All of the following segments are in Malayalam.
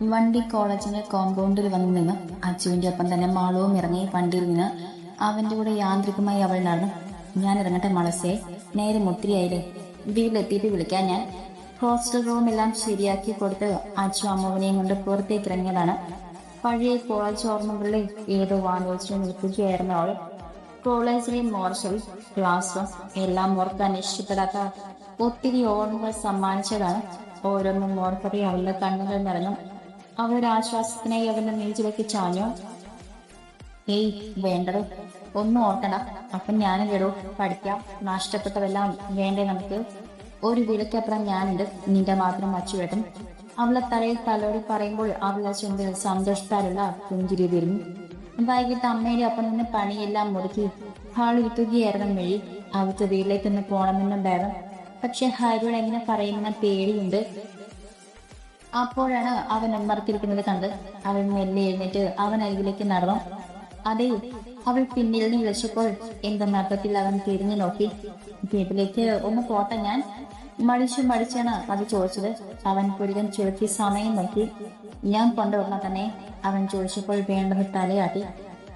വണ്ടി കോളേജിന്റെ കോമ്പൗണ്ടിൽ വന്നു നിന്ന് അച്ചുവിന്റെ ഒപ്പം തന്നെ മാളവും ഇറങ്ങി വണ്ടിയിൽ നിന്ന് അവന്റെ കൂടെ യാന്ത്രികമായി അവൾ നടന്നു. ഞാൻ ഇറങ്ങട്ടെ മളസേ നേരെ മുത്തിരിയായില്ലേ വീട്ടിലെത്തിയിട്ട് വിളിക്കാൻ ഞാൻ. ഹോസ്റ്റൽ റൂം എല്ലാം ശരിയാക്കി കൊടുത്ത് അച്ചു അമ്മുവിനെയും കൊണ്ട് പുറത്തേക്ക് ഇറങ്ങിയതാണ്. പഴയ കോളേജ് ഓർമ്മകളിൽ ഏതോ വാനോത്സവം നിൽക്കുകയായിരുന്നു അവൾ. കോളേജിലെ മോർച്ചൽ ക്ലാസ് റൂം എല്ലാം ഓർക്കാൻ ഇഷ്ടപ്പെടാത്ത ഒത്തിരി ഓർമ്മകൾ സമ്മാനിച്ചതാണ്. ഓരോന്നും ഓർക്കറി അവളുടെ കണ്ണുകൾ നിറഞ്ഞു. അവളുടെ ആശ്വാസത്തിനായി അവന്റെ നെഞ്ചിലേക്ക് ചാഞ്ഞു. ഏയ് വേണ്ടത് ഒന്നും ഓർക്കണ്ട. അപ്പം ഞാനും കേടോ പഠിക്കാം. നഷ്ടപ്പെട്ടതെല്ലാം വേണ്ടേ നമുക്ക്? ഒരു വിലക്കപ്പുറം ഞാനുണ്ട്. നിന്റെ മാത്രം അച്ചുവേട്ടൻ അവളെ തലയിൽ തലോടി പറയുമ്പോൾ അവളെ ചുണ്ടിൽ സന്തോഷത്താലുള്ള പുഞ്ചിരി വിരുന്നു വൈകിട്ട് അമ്മയുടെ ഒപ്പം നിന്ന് പണിയെല്ലാം മുറുക്കി ഹാളിരിക്കുകയായിരുന്നു മെഴി. അവൾക്ക് വീട്ടിലേക്ക് ഒന്ന് പോകണമെന്നുണ്ടായിരുന്നു പക്ഷെ ഹരിയോട് എങ്ങനെ പറയുമെന്ന പേടിയുണ്ട്. അപ്പോഴാണ് അവൻ ഉമ്മർത്തിരിക്കുന്നത് കണ്ട് അവൻ മെല്ലെ എഴുന്നേറ്റ് അവൻ അരികിലേക്ക് നടന്നു. അതെ അവൾ പിന്നിൽ നിന്ന് വിളിച്ചപ്പോൾ എന്റെ മർദ്ദത്തിൽ അവൻ തിരിഞ്ഞു നോക്കി. വീട്ടിലേക്ക് ഒന്ന് പോട്ടെ ഞാൻ? മടിച്ചു മടിച്ചാണ് അത് ചോദിച്ചത്. അവൻ പുരുകൻ ചുരുക്കി സമയം നോക്കി. ഞാൻ കൊണ്ടുവന്ന തന്നെ അവൻ ചോദിച്ചപ്പോൾ വേണ്ടെന്ന് തലയാട്ടി.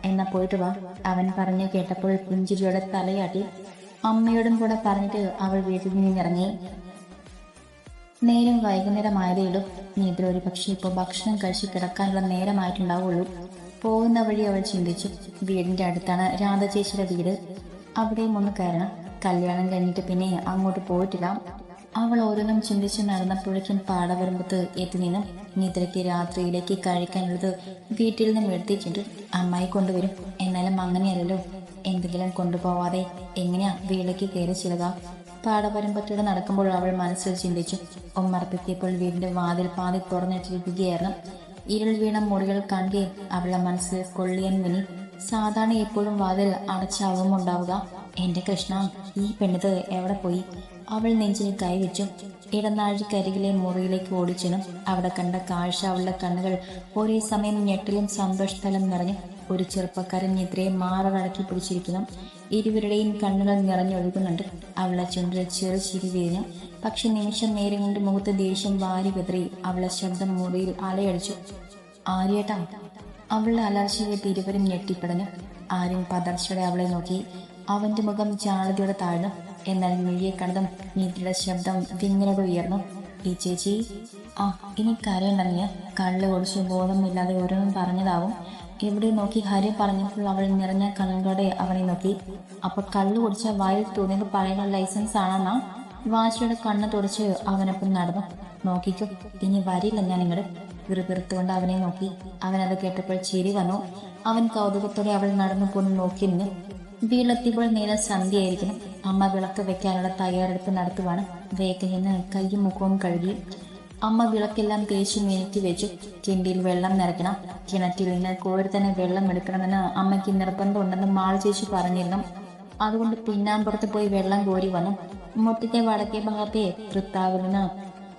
എന്നാ പോയിട്ട് വാ അവൻ പറഞ്ഞു കേട്ടപ്പോൾ പുഞ്ചിരിയോടെ തലയാട്ടി. അമ്മയോടും കൂടെ പറഞ്ഞിട്ട് അവൾ വീട്ടിൽ നിന്നിറങ്ങി. നേരം വൈകുന്നേരമായതേയുള്ളൂ. നീതിൽ ഒരു പക്ഷേ ഇപ്പോൾ ഭക്ഷണം കഴിച്ച് കിടക്കാനുള്ള നേരമായിട്ടുണ്ടാവുള്ളൂ. പോകുന്ന വഴി അവൾ ചിന്തിച്ചു. വീടിന്റെ അടുത്താണ് രാധ വീട്. അവിടെയും ഒന്ന് കയറണം. കല്യാണം കഴിഞ്ഞിട്ട് പിന്നെ അങ്ങോട്ട് പോയിട്ടില്ല. അവൾ ഓരോന്നും ചിന്തിച്ച് നടന്നപ്പോഴേക്കും പാടവരമ്പത്ത് എത്തി നിന്ന് നിദ്രയ്ക്ക് രാത്രിയിലേക്ക് കഴിക്കാനുള്ളത് വീട്ടിൽ നിന്നും എടുത്തിട്ടുണ്ട്. അമ്മായി കൊണ്ടുവരും. എന്നാലും അങ്ങനെയല്ലല്ലോ. എന്തെങ്കിലും കൊണ്ടുപോവാതെ എങ്ങനെയാ വീട്ടിലേക്ക് കയറി ചെല്ലുക പാടപരമ്പത്തൂടെ നടക്കുമ്പോൾ അവൾ മനസ്സിൽ ചിന്തിച്ചു. ഉമ്മർപ്പെത്തിയപ്പോൾ വീടിന്റെ വാതിൽ പാതി തുറന്നിട്ടിരിക്കുകയായിരുന്നു. ഇരുൾ വീണ മുറികൾ കണ്ടേ അവളുടെ മനസ്സിൽ കൊള്ളിയൻ മിനി. സാധാരണ എപ്പോഴും വാതിൽ അടച്ചാവും ഉണ്ടാവുക എന്റെ കൃഷ്ണ ഈ പെണ്ണിത് എവിടെ പോയി? അവൾ നെഞ്ചിന് കൈവച്ചു. ഇടനാഴിക്കരികിലെ മുറിയിലേക്ക് ഓടിച്ചെന്നു അവിടെ കണ്ട കാഴ്ച അവളുടെ കണ്ണുകൾ ഒരേ സമയം ഞെട്ടിലും സന്തോഷത്തലും നിറഞ്ഞു. ഒരു ചെറുപ്പക്കാരൻ നിദ്രയെ മാറടക്കി പിടിച്ചിരിക്കുന്നു. ഇരുവരുടെയും കണ്ണുകൾ നിറഞ്ഞൊഴുകുന്നുണ്ട്. അവളെ ചുണ്ടിൽ ചെറു ചിരി വീഞ്ഞു പക്ഷെ നിമിഷം നേരം കൊണ്ട് മുഖത്ത് ദേഷ്യം വാരി വിതറി അവളെ ശബ്ദം മുറിയിൽ അലയടിച്ചു. ആര്യേട്ടാ? അവളുടെ അലർച്ചയിലേക്ക് ഇരുവരും ഞെട്ടിപ്പടഞ്ഞു. ആരും പതർച്ചയുടെ അവളെ നോക്കി. അവന്റെ മുഖം ജാളതയോടെ താഴ്ന്നു. എന്നാൽ മിഴിയെ കണ്ടതും നീതിയുടെ ശബ്ദം വിങ്ങലോടെ ഉയർന്നു. ഈ ചേച്ചി? ആ ഇനി കരയുണ്ടെങ്കിൽ കള്ളു കുറച്ച് ബോധമില്ലാതെ ഓരോന്നും പറഞ്ഞതാവും. എവിടെ നോക്കി ഹരി പറഞ്ഞപ്പോൾ അവൾ നിറഞ്ഞ കണ്ണുകളോടെ അവനെ നോക്കി. അപ്പൊ കള്ളു കുടിച്ച വായിൽ തോന്നിയത് പഴയ ലൈസൻസ് ആണെന്നാ? വാശിയുടെ കണ്ണ് തുടച്ച് അവനൊപ്പം നടന്നു. നോക്കിക്കോ ഇനി വരില്ല ഞാൻ ഇങ്ങോട്ട് വിറുപിറുത്തുകൊണ്ട് അവനെ നോക്കി. അവനത് കേട്ടപ്പോൾ ചിരി വന്നു. അവൻ കൗതുകത്തോടെ അവൾ നടന്നു പോന്ന് നോക്കി നിന്ന്. വീളെത്തിയപ്പോൾ നീല സന്ധ്യയായിരിക്കണം അമ്മ വിളക്ക് വെക്കാനുള്ള തയ്യാറെടുപ്പ് നടത്തുവാണ്. വേഗം കയ്യും മുഖവും കഴുകി അമ്മ വിളക്കെല്ലാം തേച്ച് മിനിറ്റ് വെച്ചു കിണ്ടിയിൽ വെള്ളം നിറയ്ക്കണം. കിണറ്റിൽ നിന്ന് കോരി തന്നെ വെള്ളം എടുക്കണമെന്ന് അമ്മയ്ക്ക് നിർബന്ധമുണ്ടെന്ന് മാൾ ചേച്ചി പറഞ്ഞിരുന്നു. അതുകൊണ്ട് പിന്നാമ്പുറത്ത് പോയി വെള്ളം കോരി വന്നു. മുറ്റത്തെ വടക്കേ ഭാഗത്തെ തൃത്താവിൽ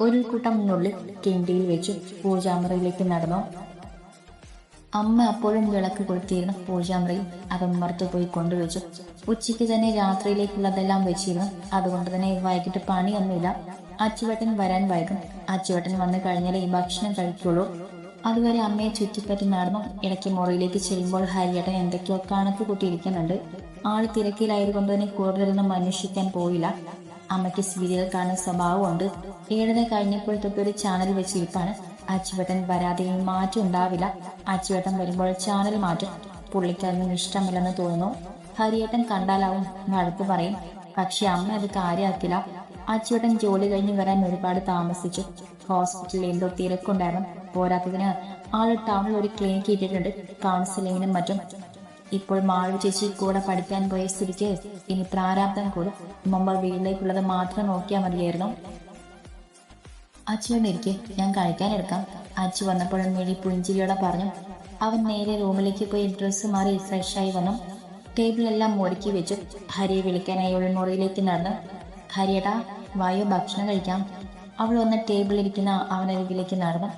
ഒരു കൂട്ടം നുള്ളി കിണ്ടിയിൽ വെച്ചു പൂജാമുറിയിലേക്ക് നടന്നു. അമ്മ അപ്പോഴും വിളക്ക് കൊളുത്തിയിരുന്നു അതും മറുത്തു പോയി കൊണ്ടുവച്ചു. ഉച്ചയ്ക്ക് തന്നെ രാത്രിയിലേക്കുള്ളതെല്ലാം വെച്ചിരുന്നു. അതുകൊണ്ട് തന്നെ വൈകിട്ട് പണിയൊന്നുമില്ല. അച്ചുവട്ടൻ വരാൻ വൈകും. അച്ചുവട്ടൻ വന്നു കഴിഞ്ഞാൽ ഈ ഭക്ഷണം കഴിക്കുള്ളൂ. അതുവരെ അമ്മയെ ചുറ്റിപ്പറ്റി നടന്നു ഇടയ്ക്ക് മുറിയിലേക്ക് ചെല്ലുമ്പോൾ ഹരിയേട്ടൻ എന്തൊക്കെയോ കണക്ക് കൂട്ടിയിരിക്കുന്നുണ്ട്. ആൾ തിരക്കിലായതുകൊണ്ട് തന്നെ കൂടുതലൊന്നും അന്വേഷിക്കാൻ പോയില്ല. അമ്മയ്ക്ക് സീരിയൽ കാണുന്ന സ്വഭാവമുണ്ട്. ഏഴര കഴിഞ്ഞപ്പോൾ തൊട്ട് ഒരു ചാനൽ വെച്ചിരിപ്പാണ്. അച്ചുവേട്ടൻ വരാതെയും മാറ്റം ഉണ്ടാവില്ല. അച്ചുവേട്ടൻ വരുമ്പോൾ ചാനൽ മാറ്റും. പുള്ളിക്കാരനും ഇഷ്ടമില്ലെന്ന് തോന്നുന്നു. ഹരിയേട്ടൻ കണ്ടാലാവും വഴക്ക് പറയും. പക്ഷെ അമ്മ അത് കാര്യമാക്കില്ല അച്ചുവേട്ടൻ ജോലി കഴിഞ്ഞ് വരാൻ ഒരുപാട് താമസിച്ചു. ഹോസ്പിറ്റലിൽ എന്തോ തിരക്കുണ്ടായിരുന്നു. പോരാത്തതിന് ആൾ ടൗണിൽ ഒരു ക്ലിനിക്ക് ഇട്ടിട്ടുണ്ട്. കൗൺസിലിങ്ങിനും മറ്റും. ഇപ്പോൾ മാളു ചേച്ചി കൂടെ പഠിക്കാൻ പോയ സ്ഥിതിക്ക് ഇനി പ്രാരാബ്ദം കൂടും. മുമ്പ് വീട്ടിലേക്കുള്ളത് മാത്രം നോക്കിയാൽ മതിയായിരുന്നു. അച്ചുവിനെ ഇരിക്കെ. ഞാൻ കഴിക്കാൻ എടുക്കാം. അച്ചു വന്നപ്പോഴും മിഴി പുഞ്ചിരിയോടെ പറഞ്ഞു. അവൻ നേരെ റൂമിലേക്ക് പോയി ഡ്രസ്സ് മാറി ഫ്രഷായി വന്നു. ടേബിളെല്ലാം ഒരുക്കി വെച്ചു. ഹരിയെ വിളിക്കാനായി ഉൾമുറിയിലേക്ക് നടന്നു. ഹരിയടാ വായു ഭക്ഷണം കഴിക്കാം അവൾ വന്ന് ടേബിളിലിരിക്കുന്ന അവനരികിലേക്ക് നടന്നു.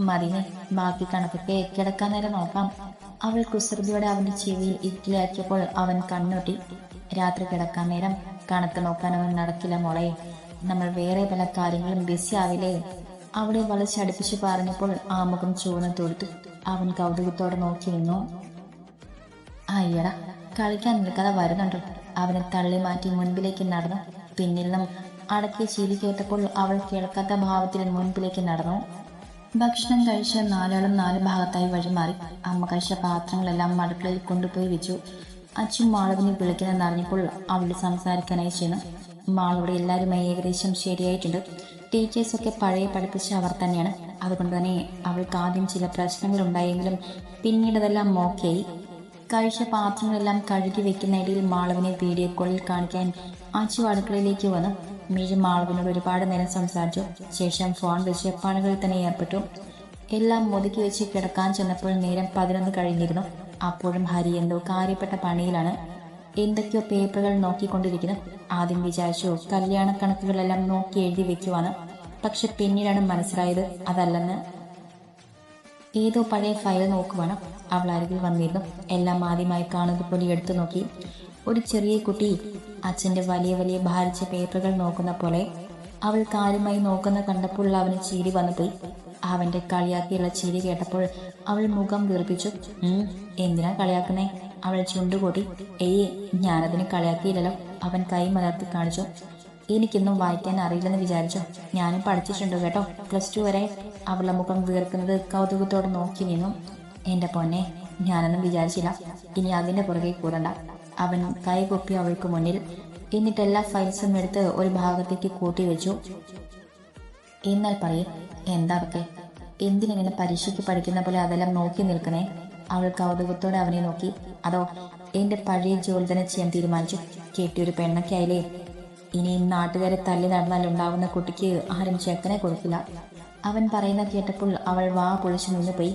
മതിനെ ബാക്കി കണക്കൊക്കെ കിടക്കാൻ നേരം നോക്കാം. അവൾ കുസൃതിയോടെ അവന്റെ ചെവിയിൽ ഇക്കിലാക്കിയപ്പോൾ അവൻ കണ്ണൊട്ടി രാത്രി കിടക്കാൻ നേരം കണക്ക് നോക്കാൻ അവൻ നടക്കില്ല മോളെ. നമ്മൾ വേറെ പല കാര്യങ്ങളും ബിസി ആവില്ലേ? അവിടെ വളച്ചടുപ്പിച്ച് പറഞ്ഞപ്പോൾ ആ മുഖം ചുവന്ന് തൊടുത്തു അവൻ കൗതുകത്തോടെ നോക്കിയിരുന്നു അയ്യടാ കളിക്കാൻ നിൽക്കാതെ വരുന്നുണ്ടോ. അവനെ തള്ളി മാറ്റി മുൻപിലേക്ക് നടന്നു. പിന്നിൽ നിന്നും അടക്കി ചിരി കേട്ടപ്പോൾ അവൾ കേൾക്കാത്ത ഭാവത്തിൽ മുൻപിലേക്ക് നടന്നു. ഭക്ഷണം കഴിച്ച നാലാളും നാല് ഭാഗത്തായി വഴിമാറി അമ്മ കഴിച്ച പാത്രങ്ങളെല്ലാം അടുക്കളയിൽ കൊണ്ടുപോയി വെച്ചു. അച്ഛൻ മാളവിനെ വിളിക്കണമെന്ന് അറിഞ്ഞപ്പോൾ അവളോട് സംസാരിക്കാനായി ചെന്നു. മാളവിടെ എല്ലാവരും ഏകദേശം ശരിയായിട്ടുണ്ട്. ടീച്ചേഴ്സൊക്കെ പഴയ പഠിപ്പിച്ച അവർ തന്നെയാണ്. അതുകൊണ്ട് തന്നെ അവൾക്ക് ആദ്യം ചില പ്രശ്നങ്ങൾ ഉണ്ടായെങ്കിലും പിന്നീട് ഓക്കെയായി കഴിച്ച പാത്രങ്ങളെല്ലാം കഴുകി വെക്കുന്ന ഇടയിൽ മാളവിനെ വീഡിയോ കോളിൽ കാണിക്കാൻ അച്ചു അടുക്കളയിലേക്ക് വന്നു. മീഴ് മാളവിനോട് ഒരുപാട് നേരം സംസാരിച്ചു. ശേഷം ഫോൺ വെച്ച് പണികളിൽ തന്നെ ഏർപ്പെട്ടു. എല്ലാം ഒതുക്കി വെച്ച് കിടക്കാൻ ചെന്നപ്പോൾ നേരം പതിനൊന്ന് കഴിഞ്ഞിരുന്നു. അപ്പോഴും ഹരി എന്തോ കാര്യപ്പെട്ട പണിയിലാണ്. എന്തൊക്കെയോ പേപ്പറുകൾ നോക്കിക്കൊണ്ടിരിക്കുന്നു. ആദ്യം വിചാരിച്ചു കല്യാണ കണക്കുകളെല്ലാം നോക്കി എഴുതി വെക്കുവാണ്. പക്ഷെ പിന്നീടാണ് മനസ്സിലായത് അതല്ലെന്ന്. ഏതോ പഴയ ഫയൽ നോക്കുവാണ്. അവൾ അരികിൽ വന്നിരുന്നു. എല്ലാം ആദ്യമായി കാണുന്നത് പോലെ എടുത്തു നോക്കി. ഒരു ചെറിയ കുട്ടി അച്ഛന്റെ വലിയ വലിയ ഭാരിച്ച പേപ്പറുകൾ നോക്കുന്ന പോലെ അവൾ കാര്യമായി നോക്കുന്ന കണ്ടപ്പോൾ അവന് ചിരി വന്നുപോയി അവന്റെ കളിയാക്കിയുള്ള ചിരി കേട്ടപ്പോൾ അവൾ മുഖം വീർപ്പിച്ചു. "ഉം, എന്തിനാ കളിയാക്കുന്നേ അവൾ ചുണ്ടുകൂട്ടി. ഏയ് ഞാനതിന് കളിയാക്കിയില്ലല്ലോ അവൻ കൈ മലർത്തി കാണിച്ചു. എനിക്കൊന്നും വായിക്കാൻ അറിയില്ലെന്ന് വിചാരിച്ചോ? ഞാനും പഠിച്ചിട്ടുണ്ട് കേട്ടോ. പ്ലസ് ടു വരെ. അവളുടെ മുഖം വീർക്കുന്നത് കൗതുകത്തോടെ നോക്കി നിന്നു. എന്റെ പൊന്നെ ഞാനൊന്നും വിചാരിച്ചില്ല. ഇനി അതിന്റെ പുറകെ കൂടണ്ട. അവൻ കൈകൊപ്പി അവൾക്ക് മുന്നിൽ. എന്നിട്ട് എല്ലാ ഫയൽസും എടുത്ത് ഒരു ഭാഗത്തേക്ക് കൂട്ടി വെച്ചു. എന്നാൽ പറയും എന്താ എന്തിനെങ്ങനെ പരീക്ഷയ്ക്ക് പഠിക്കുന്ന പോലെ അതെല്ലാം നോക്കി നിൽക്കണേ അവൾ കൗതുകത്തോടെ അവനെ നോക്കി. അതോ എന്റെ പഴയ ജോലി തന്നെ ചെയ്യാൻ തീരുമാനിച്ചു? കെട്ടിയൊരു പെണ്ണൊക്കെ ആയില്ലേ ഇനി നാട്ടുകാരെ തല്ലി നടന്നാൽ ഉണ്ടാവുന്ന കുട്ടിക്ക് ആരും ചെക്കനെ കൊടുക്കില്ല. അവൻ പറയുന്ന കേട്ടപ്പോൾ അവൾ വാ പൊളിച്ചു നിന്ന് പോയി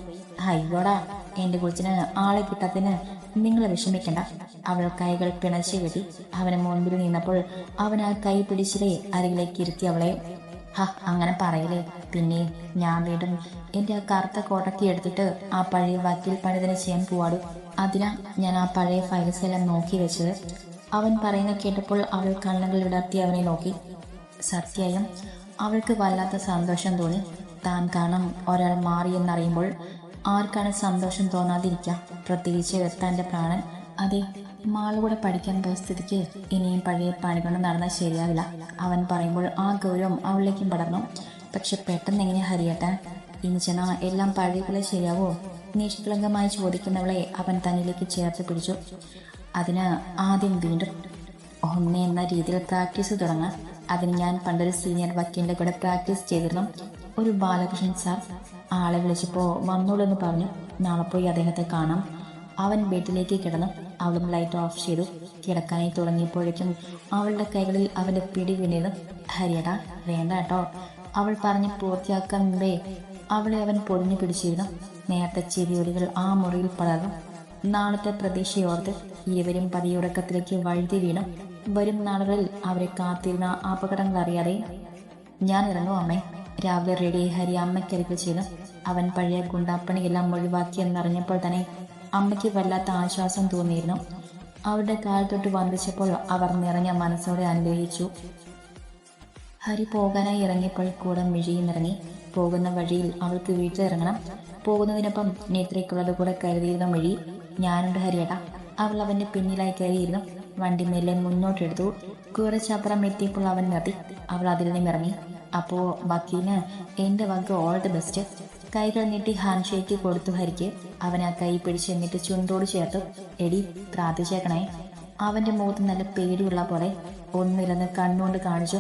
അയ്യോടാ എന്റെ കുളിച്ചിന് ആളെ കിട്ടാത്തതിന് നിങ്ങളെ വിഷമിക്കണ്ട. അവൾ കൈകൾ പിണച്ചു കെട്ടി അവന് മുൻപിൽ നിന്നപ്പോൾ അവൻ ആ കൈ പിടിച്ചിലെ അരികിലേക്ക് ഇരുത്തി അവളെ ഹ അങ്ങനെ പറയില്ലേ. പിന്നെ ഞാൻ വീണ്ടും എന്റെ ആ കറുത്ത കോട്ടക്കി എടുത്തിട്ട് ആ പഴയ വക്കീൽ പണിതന് ചെയ്യാൻ പോവാടു? അതിനാ ഞാൻ ആ പഴയ ഫയൽസ് എല്ലാം നോക്കി വെച്ചത്. അവൻ പറയുന്ന കേട്ടപ്പോൾ അവൾ കണ്ണുകൾ വിടർത്തി അവനെ നോക്കി. സത്യായും അവൾക്ക് വല്ലാത്ത സന്തോഷം തോന്നി. താൻ കാരണം ഒരാൾ മാറിയെന്നറിയുമ്പോൾ ആർക്കാണ് സന്തോഷം തോന്നാതിരിക്കുക പ്രത്യേകിച്ച് തന്റെ പ്രാണൻ. അതെ മാളുകൂടെ പഠിക്കാൻ പോയ സ്ഥിതിക്ക് ഇനിയും പഴയ പണി കൊണ്ട് നടന്നാൽ ശരിയാവില്ല. അവൻ പറയുമ്പോൾ ആ ഗൗരവം അവളിലേക്കും പടർന്നു. പക്ഷെ പെട്ടെന്ന് എങ്ങനെ ഹരിയട്ടാൻ? ഇനി ചെന്ന എല്ലാം പഴയ പോലെ ശരിയാവോ നിഷ്കളങ്കമായി ചോദിക്കുന്നവളെ അവൻ തന്നിലേക്ക് ചേർത്ത് പിടിച്ചു. അതിന് ആദ്യം വീണ്ടും ഒന്ന് എന്ന രീതിയിൽ പ്രാക്ടീസ് തുടങ്ങാം. അതിന് ഞാൻ പണ്ടൊരു സീനിയർ വക്കീലിന്റെ കൂടെ പ്രാക്ടീസ് ചെയ്തിരുന്നു. ഒരു ബാലകൃഷ്ണൻ സാർ ആളെ വിളിച്ചപ്പോൾ വന്നോളൂ എന്ന് പറഞ്ഞു. നാളെ പോയി അദ്ദേഹത്തെ കാണാം. അവൻ വീട്ടിലേക്ക് കിടന്നു. അവളും ലൈറ്റ് ഓഫ് ചെയ്തു. കിടക്കാനായി തുടങ്ങിയപ്പോഴേക്കും അവളുടെ കൈകളിൽ അവന്റെ പിടി വീണിരുന്നു. ഹരിയടാ വേണ്ട കേട്ടോ. അവൾ പറഞ്ഞ് പൂർത്തിയാക്കാൻ മുമ്പേ അവളെ അവൻ പൊടിഞ്ഞു പിടിച്ചിരുന്നു. നേരത്തെ ചെവിയൊലികൾ ആ മുറിയിൽ പടർന്നു. നാളത്തെ പ്രതീക്ഷയോർത്ത് ഇരുവരും പതിയുറക്കത്തിലേക്ക് വഴുതി വീണു. വരും നാളുകളിൽ അവരെ കാത്തിരുന്ന അപകടങ്ങൾ അറിയാതെ ഞാൻ ഇറങ്ങും അമ്മേ. രാവിലെ റെഡി ഹരി അമ്മയ്ക്കരികിൽ ചെയ്തു അവൻ പഴയ ഗുണ്ടാപ്പണിയെല്ലാം ഒഴിവാക്കിയെന്നറിഞ്ഞപ്പോൾ തന്നെ അമ്മയ്ക്ക് വല്ലാത്ത ആശ്വാസം തോന്നിയിരുന്നു. അവരുടെ കാൽ തൊട്ട് വന്ദിച്ചപ്പോൾ അവർ നിറഞ്ഞ മനസ്സോടെ അനുഗ്രഹിച്ചു. ഹരി പോകാനായി ഇറങ്ങിയപ്പോൾ കൂടെ മിഴിയും ഇറങ്ങി. പോകുന്ന വഴിയിൽ അവൾക്ക് വീട്ടിലിറങ്ങണം. പോകുന്നതിനൊപ്പം നേത്രയ്ക്കുള്ളത് കൂടെ കരുതിയിരുന്ന മിഴി. ഞാനുണ്ട് ഹരിയേടാ അവൾ അവന്റെ പിന്നിലായി കയറിയിരുന്നു. വണ്ടി മെല്ലെ മുന്നോട്ടെടുത്തു. കുറച്ചപ്പുറം എത്തിയപ്പോൾ അവൻ നിർത്തി. അവൾ അതിൽ നിന്നും ഇറങ്ങി അപ്പോൾ വക്കീലിന് എന്റെ വക ഓൾ ദി ബെസ്റ്റ്. കൈകൾ നീട്ടി ഹാൻഡ് ഷേക്ക് കൊടുത്തു ഹരിക്ക്. അവൻ ആ കൈ പിടിച്ച് എന്നിട്ട് ചുണ്ടോട് ചേർത്തു. എടി പ്രാർത്ഥിച്ചേക്കണേ. അവന്റെ മുഖത്ത് നല്ല പേടിയുള്ള പോലെ ഒന്നിരുന്ന് കണ്ണുകൊണ്ട് കാണിച്ചു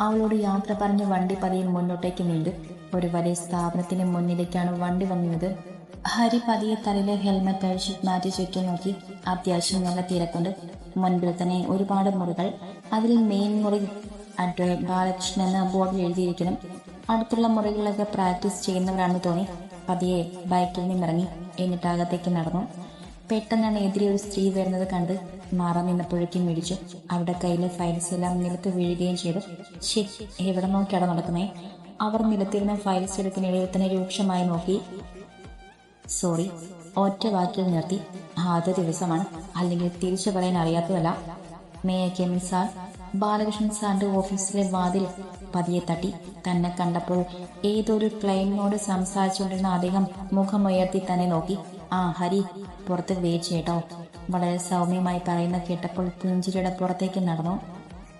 അവളോട് യാത്ര പറഞ്ഞ് വണ്ടി പതിയെ മുന്നോട്ടേക്ക് നീണ്ടു. ഒരു വലിയ സ്ഥാപനത്തിന് മുന്നിലേക്കാണ് വണ്ടി വന്നത് ഹരി പതിയെ തലയിലെ ഹെൽമെറ്റ് അഴിച്ച് മാറ്റി ചുറ്റും നോക്കി അത്യാവശ്യം നല്ല തിരക്കുണ്ട്. മുൻപിൽ തന്നെ ഒരുപാട് മുറികൾ. അതിൽ മെയിൻ മുറി അഡ്വക്കേറ്റ് ബാലകൃഷ്ണൻ എന്ന ബോർഡിൽ എഴുതിയിരിക്കണം. അടുത്തുള്ള മുറികളിലൊക്കെ പ്രാക്ടീസ് ചെയ്യുന്നവരാണെന്ന് തോന്നി പതിയെ ബൈക്കിൽ നിന്നിറങ്ങി എന്നിട്ട് അകത്തേക്ക് നടന്നു പെട്ടെന്നാണ് എതിരെ ഒരു സ്ത്രീ വരുന്നത് കണ്ട് മാറാൻ നിന്നപ്പോഴേക്കും മേടിച്ചു അവിടെ കയ്യിലെ ഫയൽസ് എല്ലാം നിലത്ത് വീഴുകയും ചെയ്തു. ശരി എവിടെ നോക്കിയാണ് നടക്കുന്നേ? അവർ നിലത്തിരുന്ന ഫയൽസ് എടുക്കുന്നതിൽ തന്നെ രൂക്ഷമായി നോക്കി. സോറി ഒറ്റ വാക്കിൽ നിർത്തി. ആദ്യ ദിവസമാണ്. അല്ലെങ്കിൽ തിരിച്ചു പറയാൻ അറിയാത്തതല്ല. മേ സാർ ബാലകൃഷ്ണൻ സാറിന്റെ ഓഫീസിലെ വാതിൽ പതിയെ തട്ടി. തന്നെ കണ്ടപ്പോൾ ഏതൊരു ക്ലൈമിനോട് സംസാരിച്ചുകൊണ്ടിരുന്ന അദ്ദേഹം മുഖമുയർത്തി തന്നെ നോക്കി. ആ ഹരി പുറത്ത് വെയിറ്റ് വളരെ സൗമ്യമായി പറയുന്ന കേട്ടപ്പോൾ പുഞ്ചിരിയുടെ പുറത്തേക്ക് നടന്നു.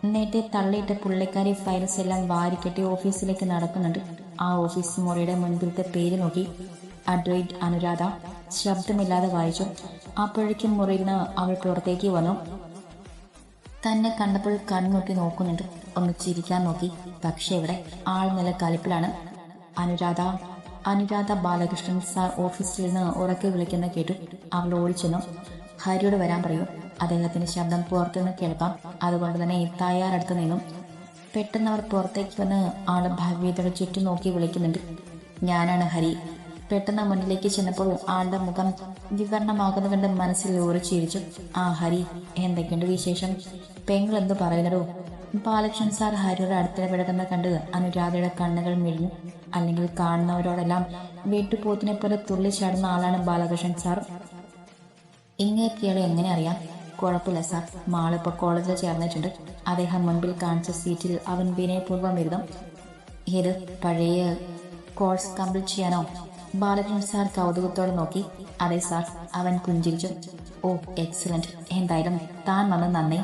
നേരത്തെ തള്ളിയിട്ട പുള്ളിക്കാരി ഫയൽസ് എല്ലാം വാരിക്കെട്ടി ഓഫീസിലേക്ക് നടക്കുന്നുണ്ട്. ആ ഓഫീസ് മുറിയുടെ മുൻപിലത്തെ പേര് നോക്കി. അഡ്വൈറ്റ് അനുരാധ. ശബ്ദമില്ലാതെ വായിച്ചു. അപ്പോഴേക്കും മുറിയിൽ നിന്ന് അവൾ പുറത്തേക്ക് വന്നു. തന്നെ കണ്ടപ്പോൾ കണ്ണുനോക്കി നോക്കുന്നുണ്ട്. ഒന്ന് ചിരിക്കാൻ നോക്കി. പക്ഷെ ഇവിടെ ആൾ നില കലിപ്പിലാണ്. അനുരാധ അനുരാധ ബാലകൃഷ്ണൻ സാർ ഓഫീസിൽ നിന്ന് ഉറക്കെ വിളിക്കുന്ന കേട്ടു. അവൾ ഓടിച്ചെന്നു. ഹരിയോട് വരാൻ പറയൂ. അദ്ദേഹത്തിന്റെ ശബ്ദം പുറത്തുനിന്ന് കേൾക്കാം. അതുകൊണ്ട് തന്നെ തയ്യാറെടുത്ത് നിന്നും. പെട്ടെന്ന് അവർ പുറത്തേക്ക് വന്ന് ആൾ ഭവ്യതയുടെ ചുറ്റും നോക്കി വിളിക്കുന്നുണ്ട്. ഞാനാണ് ഹരി. പെട്ടെന്ന് മുന്നിലേക്ക് ചെന്നപ്പോൾ ആളുടെ മുഖം വിവരണമാകുന്ന കണ്ട് മനസ്സിൽ ഉറച്ചിരിച്ചു ആ ഹരി എന്തൊക്കെയുണ്ട് വിശേഷം? പെങ്ങൾ എന്ത് പറയുന്നടോ? ബാലകൃഷ്ണൻ സാർ ഹരിയുടെ അടുത്തിടപെടുന്ന കണ്ട് അനുരാധയുടെ കണ്ണുകൾ മിഴിഞ്ഞു. അല്ലെങ്കിൽ കാണുന്നവരോടെല്ലാം വീട്ടുപോത്തിനെ പോലെ തുള്ളിച്ചാടുന്ന ആളാണ് ബാലകൃഷ്ണൻ സാർ. ഇങ്ങനെയൊക്കെയാളെ എങ്ങനെ അറിയാം? കുഴപ്പമില്ല സാർ. മാളിപ്പോൾ കോളേജിൽ ചേർന്നിട്ടുണ്ട്. അദ്ദേഹം മുൻപിൽ കാണിച്ച സീറ്റിൽ അവൻ വിനയപൂർവം ഇരുന്നു ഇത് പഴയ കോഴ്സ് കംപ്ലീറ്റ് ചെയ്യാനോ ബാലകൃഷ്ണൻ സാർ കൗതുകത്തോടെ നോക്കി. അതെ സാർ അവൻ പുഞ്ചിരിച്ചു. ഓ എക്സലന്റ് എന്തായാലും താൻ വന്ന് നന്ദി.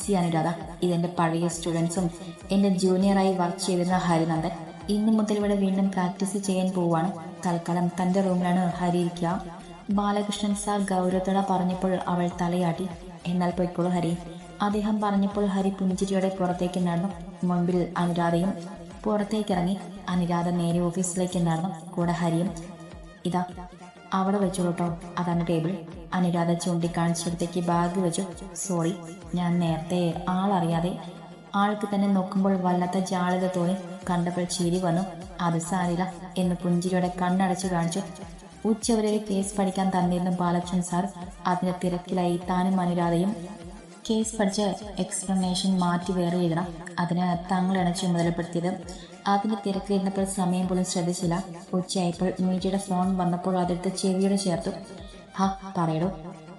സി അനുരാധ ഇതെന്റെ പഴയ സ്റ്റുഡൻസും എന്റെ ജൂനിയറായി വർക്ക് ചെയ്തിരുന്ന ഹരിനന്ദൻ. ഇന്ന് മുതൽ ഇവിടെ വീണ്ടും പ്രാക്ടീസ് ചെയ്യാൻ പോവാണ് തൽക്കാലം തന്റെ റൂമിലാണ് ഹരി ഇരിക്കുക. ബാലകൃഷ്ണൻ സാർ ഗൗരവത്തോടെ പറഞ്ഞപ്പോൾ അവൾ തലയാട്ടി. എന്നാൽ പൊയ്ക്കോളൂ ഹരി. അദ്ദേഹം പറഞ്ഞപ്പോൾ ഹരി പുഞ്ചിരിയോടെ പുറത്തേക്ക് നടന്നു. മുൻപിൽ അനുരാധയും പുറത്തേക്കിറങ്ങി അനുരാധ നേരെ ഓഫീസിലേക്ക് നടന്നു. കൂടെ ഹരിയും ഇതാ അവിടെ വെച്ചോളൂട്ടോ അതാണ് ടേബിൾ അനുരാധ ചൂണ്ടിക്കാണിച്ചിടത്തേക്ക് ബാഗ് വെച്ചു. സോറി ഞാൻ നേരത്തെ ആളറിയാതെ ആൾക്ക് തന്നെ നോക്കുമ്പോൾ വല്ലാത്ത ജാളിത തോന്നി. കണ്ടപ്പോൾ ചിരി വന്നു. അത് സാരില്ല എന്ന് പുഞ്ചിരിയോടെ കണ്ണടച്ചു കാണിച്ചു. ഉച്ചവരെ കേസ് പഠിക്കാൻ തന്നിരുന്ന ബാലകൃഷ്ണൻ സാർ അതിന്റെ തിരക്കിലായി താനും അനുരാധയും കേസ് പഠിച്ച് എക്സ്പ്ലനേഷൻ മാറ്റി വേറെ എഴുതണം. അതിന് തങ്ങളാണ് ചുമതലപ്പെടുത്തിയത്. അതിന്റെ തിരക്കിലിരുന്നപ്പോൾ സമയം പോലും ശ്രദ്ധിച്ചില്ല. ഉച്ചയായപ്പോൾ മീറ്റയുടെ ഫോൺ വന്നപ്പോൾ അതെടുത്ത് ചെവിയോടെ ചേർത്തു. ഹാ പറയടോ.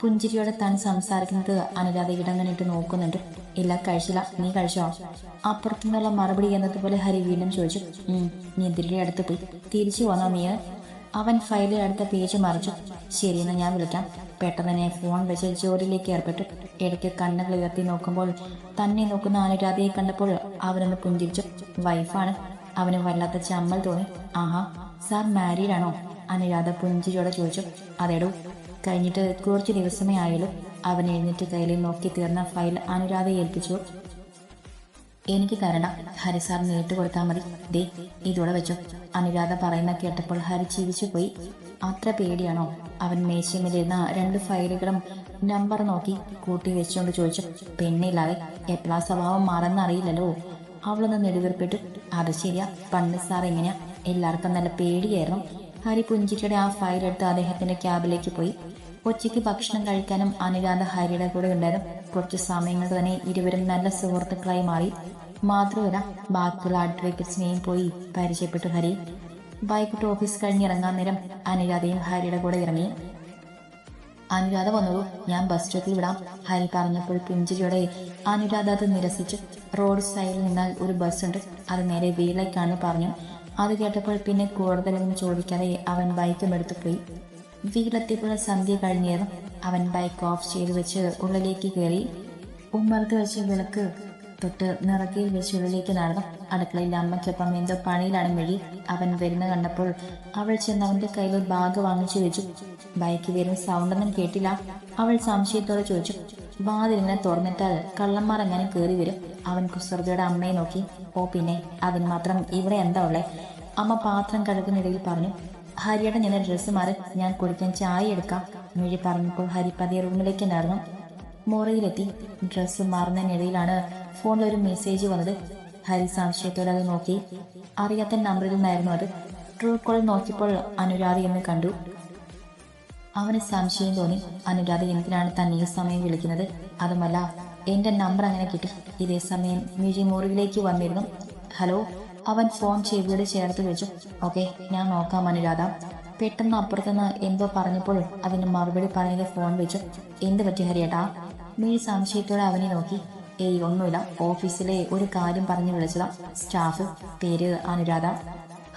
പുഞ്ചിരിയോടെ താൻ സംസാരിക്കുന്നത് അനുരാധ ഇടങ്ങനിട്ട് നോക്കുന്നുണ്ട്. ഇല്ല കഴിച്ചില്ല. നീ കഴിച്ചോ? അപ്പുറത്തുനിന്നുള്ള മറുപടി എന്നതുപോലെ ഹരി വീണ്ടും ചോദിച്ചു. ഉം നീ ഇതിന്റെ അടുത്ത് പോയി. തിരിച്ചു വന്നോ നീ? അവൻ ഫയലിൽ അടുത്ത പേജ് മറിച്ചു. ശരിയെന്ന് ഞാൻ വിളിക്കാം. പെട്ടെന്ന് തന്നെ ഫോൺ വെച്ച് ജോലിയിലേക്ക് ഏർപ്പെട്ടു. ഇടയ്ക്ക് കണ്ണുകൾ ഉയർത്തി നോക്കുമ്പോൾ തന്നെ നോക്കുന്ന അനുരാധയെ കണ്ടപ്പോൾ അവനൊന്ന് പുഞ്ചിരിച്ചു. വൈഫാണ്. അവന് വല്ലാത്ത ചമ്മൽ തോന്നി. ആഹാ സാർ ആണോ അനുരാധ പുഞ്ചിരിയോടെ ചോദിച്ചു. അതെടോ കഴിഞ്ഞിട്ട് കുറച്ച് ദിവസമേ ആയാലും അവൻ എഴുന്നേറ്റ് കയ്യിൽ നോക്കി തീർന്ന ഫയൽ അനുരാധയെ ഏൽപ്പിച്ചു. എനിക്ക് തരണം ഹരി സാർ നേരിട്ട് കൊടുത്താൽ മതി. ദേ ഇതോടെ വെച്ചു. അനുരാധ പറയുന്ന കേട്ടപ്പോൾ ഹരി ജീവിച്ചു പോയി. അത്ര പേടിയാണോ? അവൻ മേശമേലിരുന്ന രണ്ട് ഫയലുകളും നമ്പർ നോക്കി കൂട്ടി വെച്ചുകൊണ്ട് ചോദിച്ചു. പെണ്ണില്ലാതെ എപ്പോഴാ സ്വഭാവം മാറെന്നറിയില്ലല്ലോ. അവളൊന്ന് നെടുവീർപ്പിട്ടു അത് ശരിയാ പണ്ട് സാർ എങ്ങനെയാ എല്ലാവർക്കും നല്ല പേടിയായിരുന്നു. ഹരി പുഞ്ചിരിയുടെ ആ ഫയൽ എടുത്ത് അദ്ദേഹത്തിന്റെ ക്യാബിലേക്ക് പോയി. ഉച്ചയ്ക്ക് ഭക്ഷണം കഴിക്കാനും അനുരാധ ഹരിയുടെ കൂടെ ഉണ്ടായിരുന്നു. കുറച്ച് സമയങ്ങൾ തന്നെ ഇരുവരും നല്ല സുഹൃത്തുക്കളായി മാറി. മാത്രമല്ല ബാക്കിയുള്ള അഡ്വക്കേറ്റ്സിനെയും പോയി പരിചയപ്പെട്ടു ഹരി. വൈകിട്ട് ഓഫീസ് കഴിഞ്ഞ് ഇറങ്ങാൻ നേരം അനുരാധയും ഹരിയുടെ കൂടെ ഇറങ്ങി. അനുരാധ വന്നോളൂ ഞാൻ ബസ് സ്റ്റോപ്പിൽ വിടാം. ഹരി പറഞ്ഞപ്പോൾ പുഞ്ചിരിയോടെ അനുരാധ അത് നിരസിച്ച് റോഡ് സൈഡിൽ നിന്നാൽ ഒരു ബസ് ഉണ്ട്. അത് നേരെ വീട്ടിലേക്കാണ് പറഞ്ഞു. അത് കേട്ടപ്പോൾ പിന്നെ കൂടുതലൊന്നും ചോദിക്കാതെ അവൻ ബൈക്കും എടുത്തു പോയി. വീട്ടിലെത്തിയപ്പോൾ സന്ധ്യ കഴിഞ്ഞേറും അവൻ ബൈക്ക് ഓഫ് ചെയ്ത് വെച്ച് ഉള്ളിലേക്ക് കയറി ഉമ്മറത്ത് വെച്ച് വിളക്ക് തൊട്ട് നിറക്കയിൽ വെച്ച് ഉള്ളിലേക്ക് നടന്നു അടുക്കളയിൽ അമ്മയ്ക്കൊപ്പം എന്തോ പണിയിലാണ് മിഴി അവൻ വരുന്ന കണ്ടപ്പോൾ അവൾ ചെന്ന് അവന്റെ കയ്യിൽ ഒരു ബാഗ് വാങ്ങിച്ചു വെച്ചു. ബൈക്ക് വരുന്ന സൗണ്ടൊന്നും കേട്ടില്ല. അവൾ സംശയത്തോടെ ചോദിച്ചു വാതിലിനെ തുറന്നിട്ടാൽ കള്ളന്മാർ എങ്ങനെ കയറി വരും? അവൻ കുസൃതിയുടെ അമ്മയെ നോക്കി. ഓ പിന്നെ അതിന് മാത്രം ഇവിടെ എന്താ ഉള്ളേ? അമ്മ പാത്രം കഴുകുന്നിടയിൽ പറഞ്ഞു ഹരിയുടെ ഞാൻ ഡ്രസ്സ് മാറി ഞാൻ കുടിക്കാൻ ചായ എടുക്കാം. മിഴി പറഞ്ഞപ്പോൾ ഹരി പതിയെ റൂമിലേക്ക് നടന്നു. മുറിയിലെത്തി. ഡ്രസ്സ് മാറുന്നതിനിടയിലാണ് ഫോണിൽ ഒരു മെസ്സേജ് വന്നത് ഹരി സംശയത്തോടെ അത് നോക്കി. അറിയാത്ത നമ്പറിൽ നിന്നായിരുന്നു അത്. ട്രൂ കോൾ നോക്കിയപ്പോൾ അനുരാധ എന്ന് കണ്ടു. അവന് സംശയം തോന്നി. അനുരാധ എന്തിനാണ് തന്നെ ഈ സമയം വിളിക്കുന്നത്? അതുമല്ല എന്റെ നമ്പർ അങ്ങനെ കിട്ടി. ഇതേ സമയം മിഴി മുറിവിലേക്ക് വന്നിരുന്നു. ഹലോ അവൻ ഫോൺ ചെവിയോട് ചേർത്ത് വെച്ചു. ഓക്കെ ഞാൻ നോക്കാം അനുരാധ. പെട്ടെന്ന് അപ്പുറത്തുനിന്ന് എന്തോ പറഞ്ഞപ്പോൾ അതിന് മറുപടി പറഞ്ഞത് ഫോൺ വെച്ചു. എന്ത് പറ്റി ഹരിയേട്ടാ? മിഴി സംശയത്തോടെ അവനെ നോക്കി. ഏയ് ഒന്നുമില്ല ഓഫീസിലെ ഒരു കാര്യം പറഞ്ഞു വിളിച്ചതാ. സ്റ്റാഫ് പേര് അനുരാധ.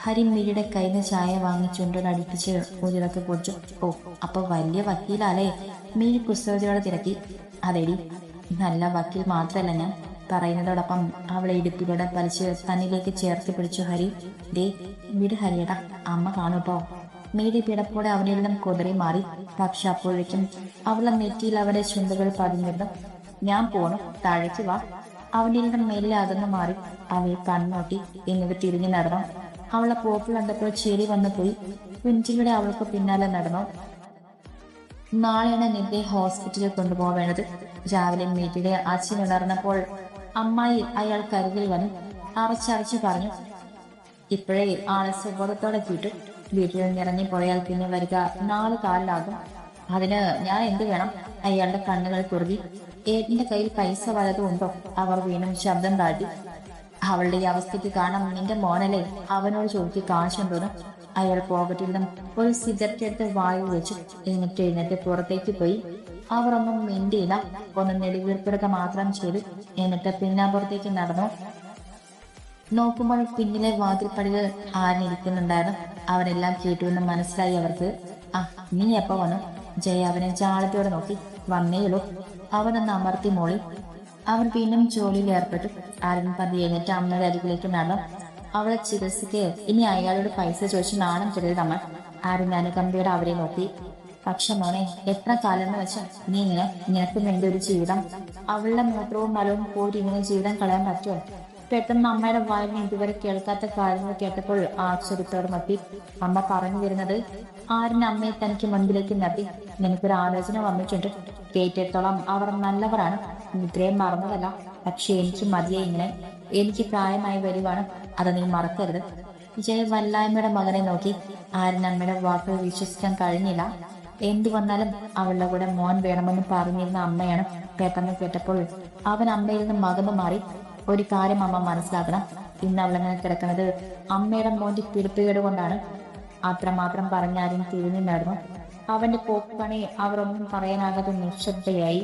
ഹരി മിഴിയുടെ കയ്യിൽ നിന്ന് ചായ വാങ്ങി ചുണ്ടടിപ്പിച്ച് ഉതിരൊക്കെ കുറിച്ചു ഓ അപ്പൊ വലിയ വക്കീലാലേ. മിഴി കുസൃതിയോടെ തിരക്കി. അതെടി നല്ല വക്കീൽ മാത്രമല്ല ഞാൻ. പറയുന്നതോടൊപ്പം അവളെ ഇടുപ്പിലൂടെ വലിച്ച് തന്നിലേക്ക് ചേർത്ത് പിടിച്ചു ഹരി. ദേ വിട് ഹരിയടാ അമ്മ കാണുപ്പോ മീടി പിടപ്പോടെ അവനിൽ നിന്നും മാറി. പക്ഷെ അപ്പോഴേക്കും അവളെ നെറ്റിയിൽ അവരുടെ ചുണ്ടുകൾ പതിഞ്ഞിരുന്നു. ഞാൻ പോണു. താഴേക്ക് വാ. അവന്റെ നിന്നും മെല്ലെ അകന്നു മാറി അവയെ കണ്ണോട്ടി എന്നിട്ട് തിരിഞ്ഞു നടന്നു. അവളെ പോപ്പ് കണ്ടപ്പോൾ ചെടി വന്നു പോയി. കുഞ്ചിയുടെ അവൾക്ക് പിന്നാലെ നടന്നു. നാളെയാണ് നിന്റെ ഹോസ്പിറ്റലിൽ കൊണ്ടുപോവേണ്ടത്. രാവിലെ മീറ്റിടെ അച്ഛൻ ഉണർന്നപ്പോൾ അമ്മായി അയാൾ കരുതിൽ വന്നു. അറച്ചറച്ച് പറഞ്ഞു. ഇപ്പോഴേ ആളെ സുബോധത്തോടെ കിട്ടും വീട്ടിൽ ഇറങ്ങി പോയാൽ പിന്നെ വരിക നാല് കാലിലാകും. അതിന് ഞാൻ എന്ത് വേണം? അയാളുടെ കണ്ണുകൾ കുറുകി. ഏട്ടിന്റെ കയ്യിൽ പൈസ വല്ലതും ഉണ്ടോ അവർ വീണ്ടും ശബ്ദം താഴ്ത്തി അവളുടെ ഈ അവസ്ഥയ്ക്ക് കാണാം നിന്റെ മോനല്ലേ? അവനോട് ചോദിച്ച് തോന്നും അയാൾ പോക്കറ്റിൽ നിന്നും ഒരു സിഗരറ്റ് എടുത്ത് വായു വെച്ചു. എന്നിട്ട് എഴുന്നേറ്റ് പുറത്തേക്ക് പോയി. അവർ ഒന്നും മിണ്ടിയില്ല. ഒന്ന് നെടുവീർപ്പിടുക മാത്രം ചെയ്തു. എന്നിട്ട് പിന്നാമ്പുറത്തേക്ക് നടന്നു. നോക്കുമ്പോൾ പിന്നിലെ വാതിൽപ്പടികൾ ആരിനിരിക്കുന്നുണ്ടായിരുന്നു. അവരെല്ലാം കേട്ടുവെന്ന് മനസ്സിലായി അവർക്ക്. ആ നീ എപ്പോ വന്നു? ജയ അവനെ ചാളത്തോടെ നോക്കി. വന്നേയുള്ളൂ അവനൊന്ന് അമർത്തി മോളി. അവൻ വീണ്ടും ജോലിയിൽ ഏർപ്പെട്ടു. ആരും പതി എന്നിട്ട് അമ്മയുടെ അരികിലേക്ക് നടന്നു. അവളെ ചികിത്സയ്ക്ക് ഇനി അയാളോട് പൈസ ചോദിച്ച് നാണം ചെറിയത് നമ്മൾ ആരും അനുകമ്പയുടെ അവരെ നോക്കി. പക്ഷെ മോനെ എത്ര കാലം എന്ന് വെച്ചാൽ നീ ഇങ്ങനെ നിനക്ക് വേണ്ടി ഒരു ജീവിതം. അവളുടെ മൂത്രവും മലവും പോയിട്ട് ഇങ്ങനെ ജീവിതം കളയാൻ പറ്റുമോ? പെട്ടെന്ന് അമ്മയുടെ വായിൽ നിന്ന് ഇതുവരെ കേൾക്കാത്ത കാര്യങ്ങൾ കേട്ടപ്പോൾ ആശ്ചര്യത്തോടെ മത്തി അമ്മ പറഞ്ഞു വരുന്നത് ആരിന് അമ്മയെ തനിക്ക് മുൻപിലേക്ക് നിർത്തി നിനക്കൊരു ആലോചന വന്നിട്ടുണ്ട്. കേട്ടിടത്തോളം അവർ നല്ലവരാണ്. ഇത്രയും മറന്നതല്ല. പക്ഷെ എനിക്ക് മതിയെ ഇങ്ങനെ. എനിക്ക് പ്രായമായി വരുവാണ്. അത് നീ മറക്കരുത്. ജയ വല്ലായ്മയുടെ മകനെ നോക്കി. ആരിനമ്മയുടെ വാക്കുകൾ വിശ്വസിക്കാൻ കഴിഞ്ഞില്ല. എന്തു വന്നാലും അവളുടെ കൂടെ മോൻ വേണമെന്ന് പറഞ്ഞിരുന്ന അമ്മയാണ്. പെട്ടെന്ന് കേട്ടപ്പോൾ അവൻ അമ്മയിൽ നിന്ന് മകന് മാറി. ഒരു കാര്യം അമ്മ മനസ്സിലാക്കണം. ഇന്ന് അവളങ്ങനെ കിടക്കുന്നത് അമ്മയുടെ മോന്റെ പിടിപ്പുകേട് കൊണ്ടാണ്. അത്രമാത്രം പറഞ്ഞാലും തിരിഞ്ഞു നടന്നു അവന്റെ പോക്ക് പണി അവർ ഒന്നും പറയാനാകാതെ നിശബ്ദയായി.